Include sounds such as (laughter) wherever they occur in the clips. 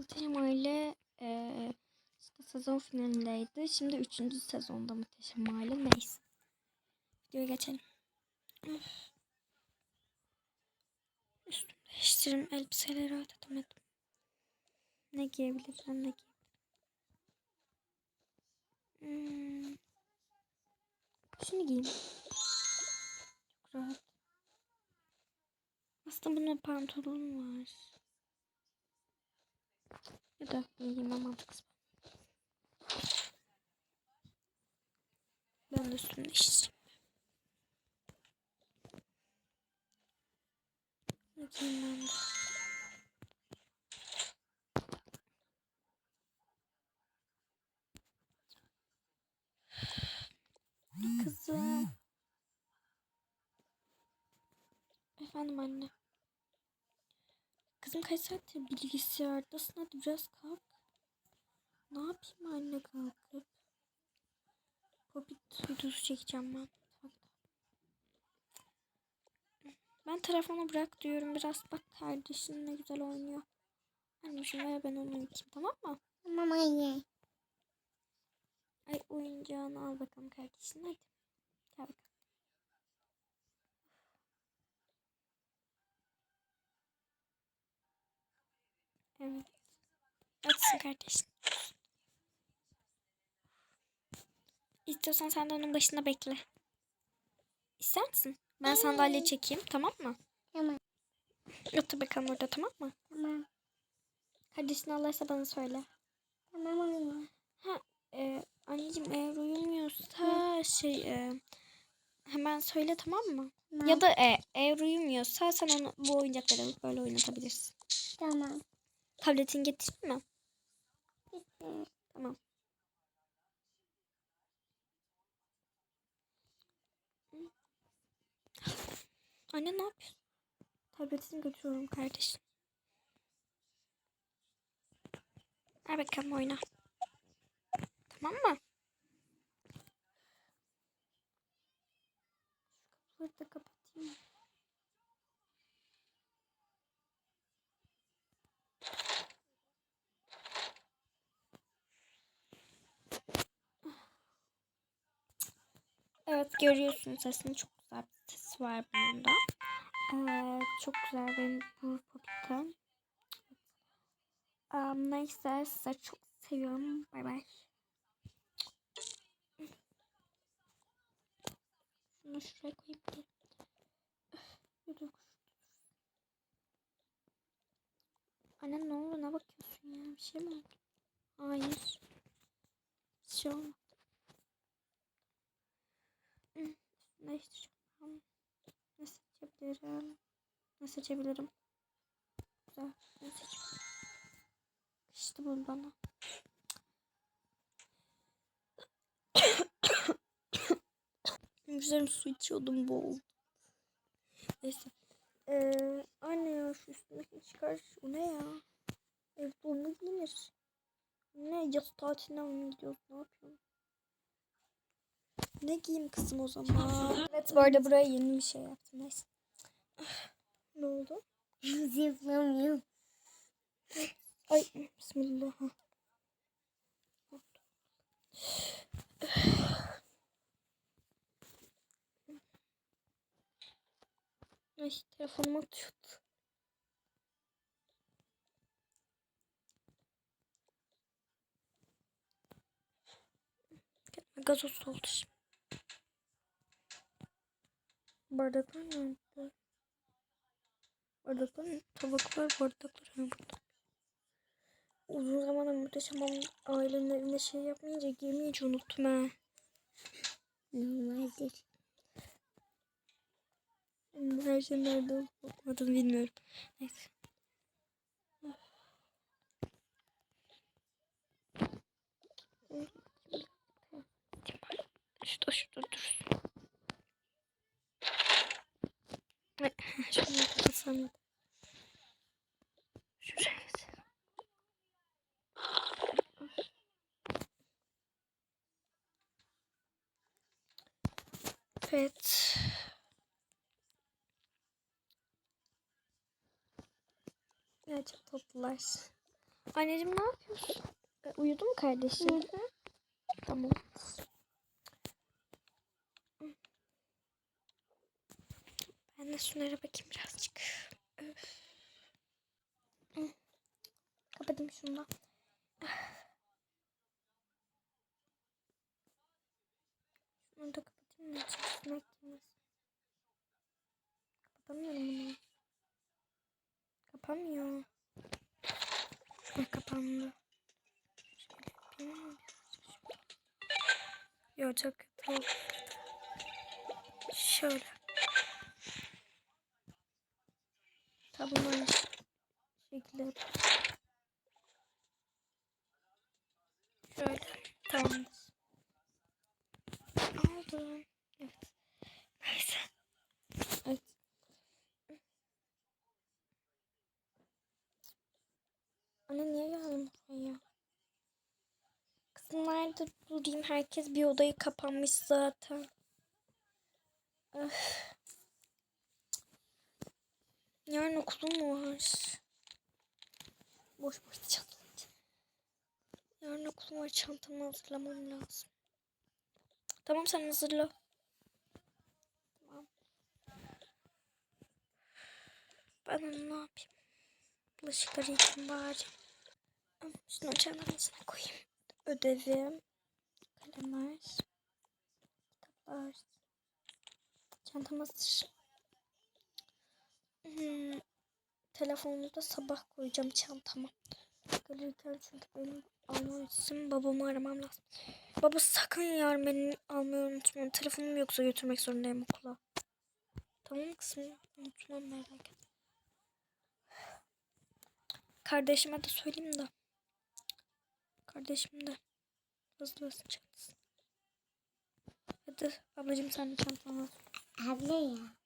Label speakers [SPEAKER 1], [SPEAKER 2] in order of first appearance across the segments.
[SPEAKER 1] Muhteşem Aile eee, işte sezon finalindeydi. Şimdi üçüncü sezonda Muhteşem Aile. Neyse. Videoya geçelim. Üstümü değiştireyim. Elbiseleri ödetemedim. Ne giyebilirim ne giyebilirim. Hmm. Şunu giyeyim. Çok rahat. Aslında bunun pantolon var. Ya da giymem mantıksız. Ben de giyeyim ben de. Kızım. Efendim anne. Kızım kaç saattir bilgisayardasın hadi biraz kalk. Ne yapayım anne kalkıp? Hobbit videosu çekeceğim ben. Ben telefonu bırak diyorum biraz bak kardeşin ne güzel oynuyor. Anneciğim ver ben onu unutayım tamam mı?
[SPEAKER 2] Tamam anne.
[SPEAKER 1] Ay oyuncağını al bakalım kardeşin hadi. Gel bakalım. Evet. Açsın kardeşin. İstiyorsan sen de onun başında bekle. İster misin? Ben sandalye çekeyim tamam mı?
[SPEAKER 2] Tamam.
[SPEAKER 1] Otur bakalım orada tamam mı?
[SPEAKER 2] Tamam.
[SPEAKER 1] Kardeşin Allah'sa bana söyle.
[SPEAKER 2] Tamam anne.
[SPEAKER 1] Ha, e, anneciğim eğer uyumuyorsa şey e, hemen söyle tamam mı?
[SPEAKER 2] Tamam.
[SPEAKER 1] Ya da e, eğer uyumuyorsa sen onu bu oyuncakları alıp böyle oynatabilirsin.
[SPEAKER 2] Tamam.
[SPEAKER 1] Tabletini getireyim mi? Tamam. Anne ne yapıyorsun? Tabletini götürüyorum kardeşim. Ver bakalım oyna. Tamam mı? Şu kapıları da kapatayım. Evet görüyorsun sesini çok güzel bir sesi var bunun da. Ee, çok güzel benim bu popitem. Um, neyse size çok seviyorum. Bay bay. Şunu şuraya koyayım. ki. Yürü. Anne ne oldu? Ne bakıyorsun ya? Bir şey mi oldu? Hayır. Bir şey olmadı. Değiştireceğim. Ne seçebilirim? Ne seçebilirim? Güzel. Ne seçebilirim? İşte bu bana. (coughs) Güzel su içiyordum bol. Neyse. Ee, anne ya şu üstündeki çıkar. O ne ya? Evde onu giyinir. Ne yaz tatiline mi gidiyoruz? Ne yapıyorsun? Ne giyeyim kızım o zaman? Evet bu arada buraya yeni bir şey yaptım. Neyse. ne oldu?
[SPEAKER 2] Zıplamıyorum.
[SPEAKER 1] Ay bismillah. Ay telefonum atıyordu. Gazoz oldu şimdi. Bardaklar nerede? Bardaklar tabaklar bardaklar ha burada. Uzun zamandır muhteşem ailenin evinde şey yapmayınca girmeyince unuttum ha.
[SPEAKER 2] Normaldir.
[SPEAKER 1] Her şey nerede olup olmadığını bilmiyorum. Neyse. Şurada şurada dursun. Şuraya. Evet. Evet çok tatlılar. Anneciğim ne yapıyorsun? E, Uyudu mu kardeşim? Tamam. Ben de bakayım birazcık. Öf. Kapatayım şunu da. Şunu da kapatayım içerisine girmesin. Kapatamıyorum bunu. Kapamıyor. Heh, kapandı. Yok çok kötü oldu. Şöyle. Aynı şekilde yap- Şöyle. Tamamdır. Oldu. Evet. Neyse. Evet. Anne niye buraya? Kızım nerede durayım? Herkes bir odayı kapanmış zaten. Öf. Yarın okulum var? Boş boş çantam. Yarın okulum var. Çantamı hazırlamam lazım. Tamam sen hazırla. Tamam. Ben onu ne yapayım? Bulaşıkları yıkayayım bari. Şunu çantamın içine koyayım. Ödevim. Kalemler. Kitaplar. Çantam hazır. Hmm. Telefonumu da sabah koyacağım çantama. Gelirken çünkü benim almam için babamı aramam lazım. Baba sakın yarın beni almayı unutma. Telefonum yoksa götürmek zorundayım okula. Tamam kızım? Unutmam merak etme. Kardeşime de söyleyeyim de. Kardeşim de hazırlasın çantasını. Hadi ablacığım sen de çantanı hazırla.
[SPEAKER 2] Abla ya.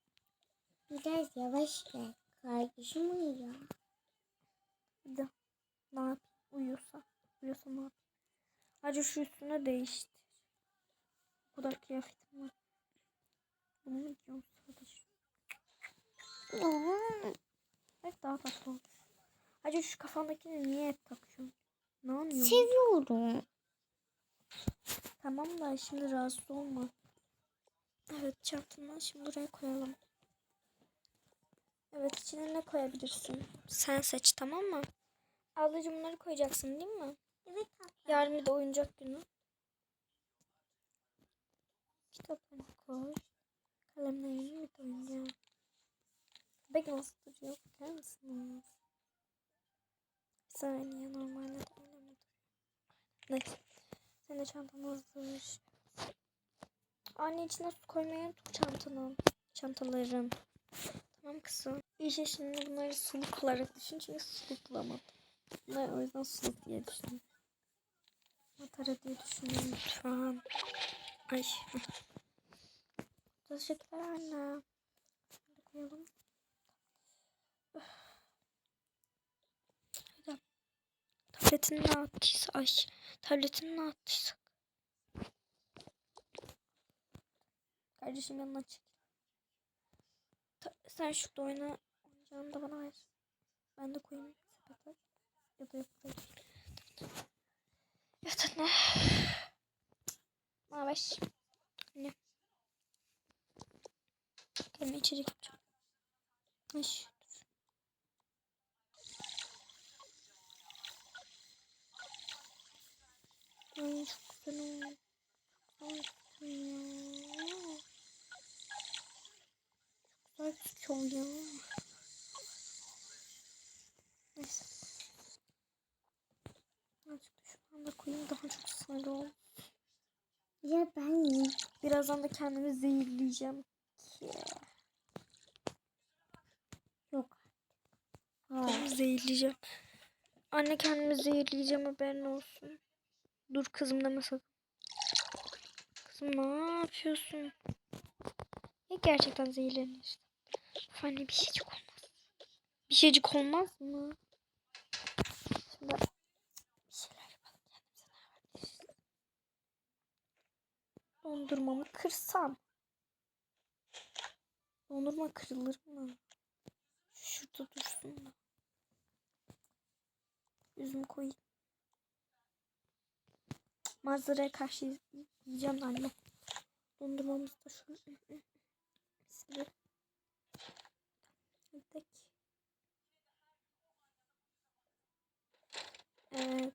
[SPEAKER 2] Biraz yavaş gel. Kardeşim uyuyor.
[SPEAKER 1] Hadi. Ne yapayım? Uyuyorsa. Uyuyorsa ne yapayım? Hadi şu üstüne değiştir. Bu kadar kıyafetim var. Bunu mu giyiyorum sadece? Evet daha tatlı oldu. Hadi şu kafandakini niye hep takıyorsun? Ne anlıyorsun?
[SPEAKER 2] Seviyorum.
[SPEAKER 1] Tamam da şimdi rahatsız olma. Evet çantanı şimdi buraya koyalım. Evet içine ne koyabilirsin? Sen seç tamam mı? Ablacığım bunları koyacaksın değil mi?
[SPEAKER 2] Evet abla.
[SPEAKER 1] Yarın de oyuncak günü. Kitaplarını koy. Kalemlerini de oyuncak. Bebek nasıl duruyor? Bakar mısınız? Bir saniye normalde de mi duruyor? Neyse. Senin de çantan hazır. Anne içine su koymayı unuttuk çantanın. Çantaların. Tamam kızım. İşte şimdi bunları suluk olarak düşün çünkü suluk bulamadım. O yüzden suluk diye düşündüm. Matara diye düşündüm lütfen. Ay. Teşekkürler anne. Şöyle koyalım. Tabletini ne attıysa ay. Tabletini ne attıysak. Kardeşim yanına çek. Sen şurada oyna. Oyuncağını da bana ver. Ben de koyayım sepete. Ya da yok buraya. Evet anne. Ne haber? Anne. Kendime içecek yapacağım. Dur. Ay çok güzel oldu. Çok güzel. Çok ya. Neyse. Azıcık şuradan da koyayım daha çok sarı ol.
[SPEAKER 2] Ya ben
[SPEAKER 1] Birazdan da kendimi zehirleyeceğim ki.
[SPEAKER 2] yok.
[SPEAKER 1] Kendimi zehirleyeceğim. Anne kendimi zehirleyeceğim haberin olsun. Dur kızım deme sakın. Kızım ne yapıyorsun? Ya gerçekten zehirlenirsin. Of anne bir şeycik olmaz. Bir şeycik olmaz mı? Şimdi bir şeyler yapalım kendimize? Dondurmamı kırsam. Dondurma kırılır mı? Şurada dursun da. üzüm koyayım. Manzaraya karşı yiyeceğim anne. Dondurmamızı da şöyle. Mis Hadi. Evet.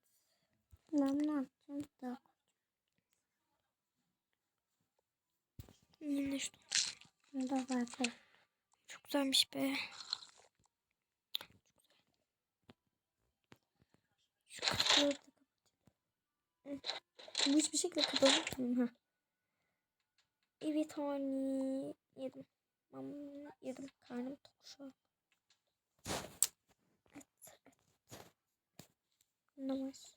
[SPEAKER 2] Ben ne yapacağım da?
[SPEAKER 1] Yine şu
[SPEAKER 2] Bunda var.
[SPEAKER 1] Çok güzelmiş be. Şu kapıları da kapatayım. Bu hiçbir şekilde kapatmıyorum ha. Evet hani yedim. Mam yedim. Karnım tok şu an. Evet, evet. Namaz.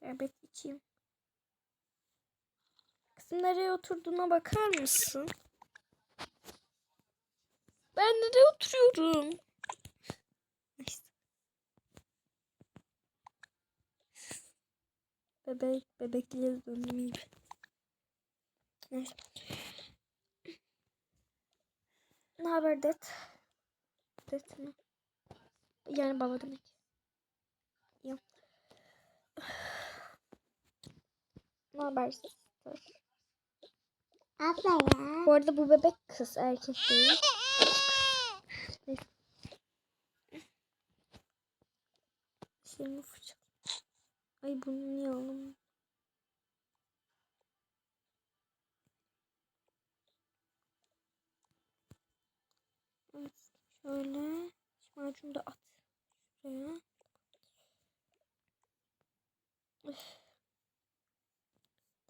[SPEAKER 1] Şerbet içeyim. Kızım nereye oturduğuna bakar mısın? Ben nereye oturuyorum? Bebek, bebekliğe döndüm iyi. Neyse. Ne haber det? Det mi? Yani baba demek. İyi. Ne haber sister?
[SPEAKER 2] Abla ya.
[SPEAKER 1] Bu arada bu bebek kız erkek değil. Şeyimi fırçalayayım. Ay bunu niye aldım? Evet. Şöyle. Macunu da at. Şuraya. Üf.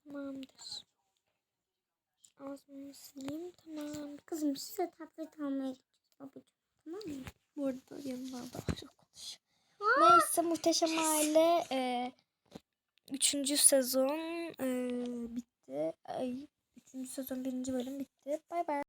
[SPEAKER 1] Tamamdır. Ağzımı sileyim. Tamam.
[SPEAKER 2] Kızım size tablet almaya gideceğiz babacığım. Tamam mı?
[SPEAKER 1] Bu arada yanımda daha çok konuş. Neyse Muhteşem Aile e, üçüncü sezon e, bitti. Ay, üçüncü sezon birinci bölüm bitti. Bay bay.